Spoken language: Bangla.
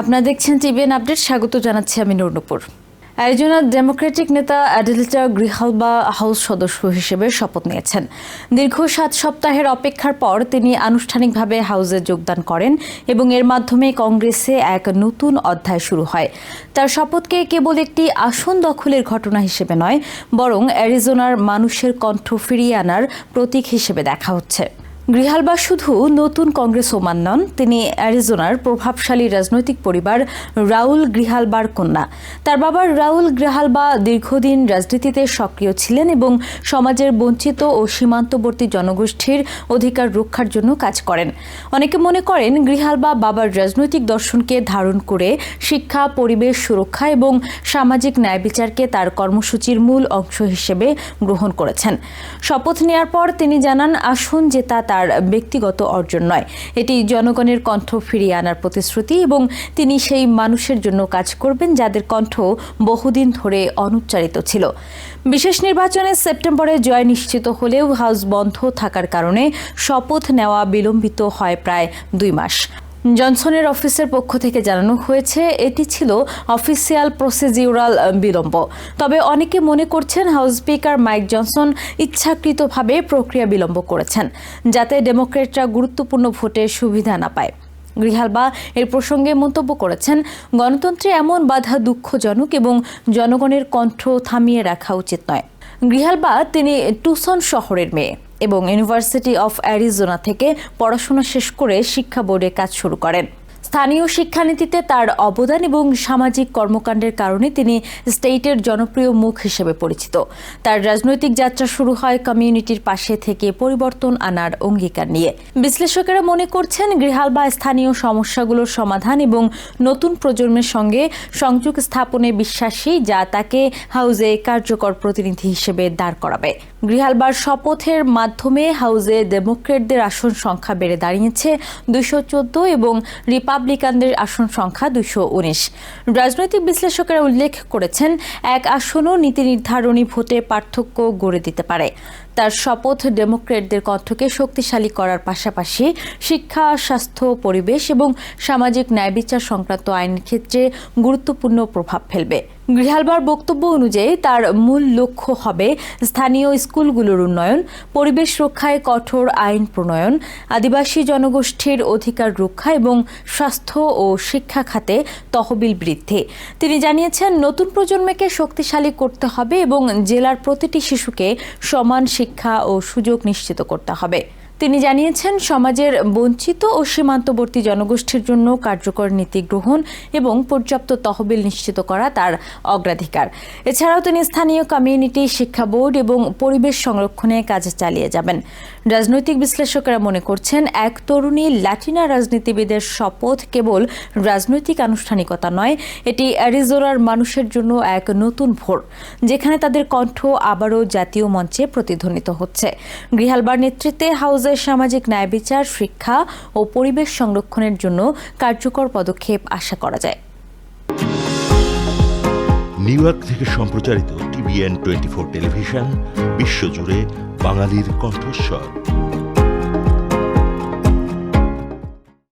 আপনারা দেখছেন টিভিএন আপডেট, স্বাগত জানাচ্ছি আমি নুরনুপুর। অ্যারিজোনা ডেমোক্রেটিক নেতা অ্যাডেলিটা গ্রিহালবা হাউস সদস্য হিসেবে শপথ নিয়েছেন। দীর্ঘ সাত সপ্তাহের অপেক্ষার পর তিনি আনুষ্ঠানিকভাবে হাউসে যোগদান করেন এবং এর মাধ্যমে কংগ্রেসে এক নতুন অধ্যায় শুরু হয়। তার শপথকে কেবল একটি আসন দখলের ঘটনা হিসেবে নয়, বরং অ্যারিজোনার মানুষের কণ্ঠ ফিরিয়ে আনার প্রতীক হিসেবে দেখা হচ্ছে। গ্রিহালবা শুধু নতুন কংগ্রেস ওমান নন, তিনি অ্যারিজোনার প্রভাবশালী রাজনৈতিক পরিবার রাউল গৃহালবার কন্যা। তার বাবা রাউল গৃহালবা দীর্ঘদিন রাজনীতিতে সক্রিয় ছিলেন এবং সমাজের বঞ্চিত ও সীমান্তবর্তী জনগোষ্ঠীর অধিকার রক্ষার জন্য কাজ করেন। অনেকে মনে করেন গৃহালবা বাবার রাজনৈতিক দর্শনকে ধারণ করে শিক্ষা, পরিবেশ সুরক্ষা এবং সামাজিক ন্যায় বিচারকে তার কর্মসূচির মূল অংশ হিসেবে গ্রহণ করেছেন। শপথ নেয়ার পর তিনি জানান, আসন জেতা তার ব্যক্তিগত অর্জন নয়। এটি জনগণের কণ্ঠ ফিরিয়ে আনার প্রতিশ্রুতি এবং তিনি সেই মানুষের জন্য কাজ করবেন যাদের কণ্ঠ বহুদিন ধরে অনুচ্চারিত ছিল। বিশেষ নির্বাচনে সেপ্টেম্বরে জয় নিশ্চিত হলেও হাউস বন্ধ থাকার কারণে শপথ নেওয়া বিলম্বিত হয় প্রায় দুই মাস। জনসনের অফিসের পক্ষ থেকে জানানো হয়েছে, এটি ছিল অফিসিয়াল প্রসিজিউরাল বিলম্ব। তবে অনেকে মনে করছেন হাউস স্পিকার মাইক জনসন ইচ্ছাকৃতভাবে প্রক্রিয়া বিলম্ব করেছেন, যাতে ডেমোক্রেটরা গুরুত্বপূর্ণ ভোটের সুবিধা না পায়। গৃহালবা এর প্রসঙ্গে মন্তব্য করেছেন, গণতন্ত্রে এমন বাধা দুঃখজনক এবং জনগণের কণ্ঠ থামিয়ে রাখা উচিত নয়। গৃহালবা তিনি টুসন শহরের মেয়ে। এবং ইউনিভার্সিটি অফ অ্যারিজোনা থেকে পড়াশোনা শেষ করে শিক্ষা বোর্ডে কাজ শুরু করেন। স্থানীয় শিক্ষানীতিতে তার অবদান এবং সামাজিক কর্মকাণ্ডের কারণে তিনি স্টেটের জনপ্রিয় মুখ হিসেবে পরিচিত। তার রাজনৈতিক যাত্রা শুরু হয় কমিউনিটির পাশে থেকে পরিবর্তন আনার অঙ্গীকার নিয়ে। বিশ্লেষকেরা মনে করছেন গৃহালবা স্থানীয় সমস্যাগুলোর সমাধান এবং নতুন প্রজন্মের সঙ্গে সংযোগ স্থাপনে বিশ্বাসী যা তাকে হাউজে কার্যকর প্রতিনিধি হিসেবে দাঁড় করাবে। গৃহালবার শপথের মাধ্যমে হাউজে ডেমোক্রেটদের আসন সংখ্যা বেড়ে দাঁড়িয়েছে চোদ্দ এবং রিপাবলিকানদের আসন সংখ্যা দুশো উনিশ। রাজনৈতিক বিশ্লেষকেরা উল্লেখ করেছেন, এক আসনও নীতি নির্ধারণী ভোটে পার্থক্য গড়ে দিতে পারে। তার শপথ ডেমোক্রেটদের কণ্ঠকে শক্তিশালী করার পাশাপাশি শিক্ষা, স্বাস্থ্য, পরিবেশ এবং সামাজিক ন্যায় বিচার সংক্রান্ত আইনের ক্ষেত্রে গুরুত্বপূর্ণ প্রভাব ফেলবে। গৃহালবার বক্তব্য অনুযায়ী তার মূল লক্ষ্য হবে স্থানীয় স্কুলগুলোর উন্নয়ন, পরিবেশ রক্ষায় কঠোর আইন প্রণয়ন, আদিবাসী জনগোষ্ঠীর অধিকার রক্ষা এবং স্বাস্থ্য ও শিক্ষা খাতে তহবিল বৃদ্ধি। তিনি জানিয়েছেন, নতুন প্রজন্মকে শক্তিশালী করতে হবে এবং জেলার প্রতিটি শিশুকে সমান শিক্ষা ও সুযোগ নিশ্চিত করতে হবে। তিনি জানিয়েছেন, সমাজের বঞ্চিত ও সীমান্তবর্তী জনগোষ্ঠীর জন্য কার্যকর নীতি গ্রহণ এবং পর্যাপ্ত তহবিল নিশ্চিত করা তার অগ্রাধিকার। এছাড়াও তিনি স্থানীয় কমিউনিটি, শিক্ষা বোর্ড এবং পরিবেশ সংরক্ষণে কাজ চালিয়ে যাবেন। রাজনৈতিক বিশ্লেষকেরা মনে করছেন, এক তরুণী ল্যাটিনা রাজনীতিবিদের শপথ কেবল রাজনৈতিক আনুষ্ঠানিকতা নয়, এটি অ্যারিজোনার মানুষের জন্য এক নতুন ভোর, যেখানে তাদের কণ্ঠ আবারও জাতীয় মঞ্চে প্রতিধ্বনিত হচ্ছে। গৃহালবার নেতৃত্বে হাউজের সামাজিক ন্যায় বিচার, শিক্ষা ও পরিবেশ সংরক্ষণের জন্য কার্যকর পদক্ষেপ আশা করা যায়। নিউ ইয়র্ক থেকে সম্প্রচারিত টিভিএন টোয়েন্টি ফোর টেলিভিশন বিশ্বজুড়ে বাঙালির কণ্ঠস্বর।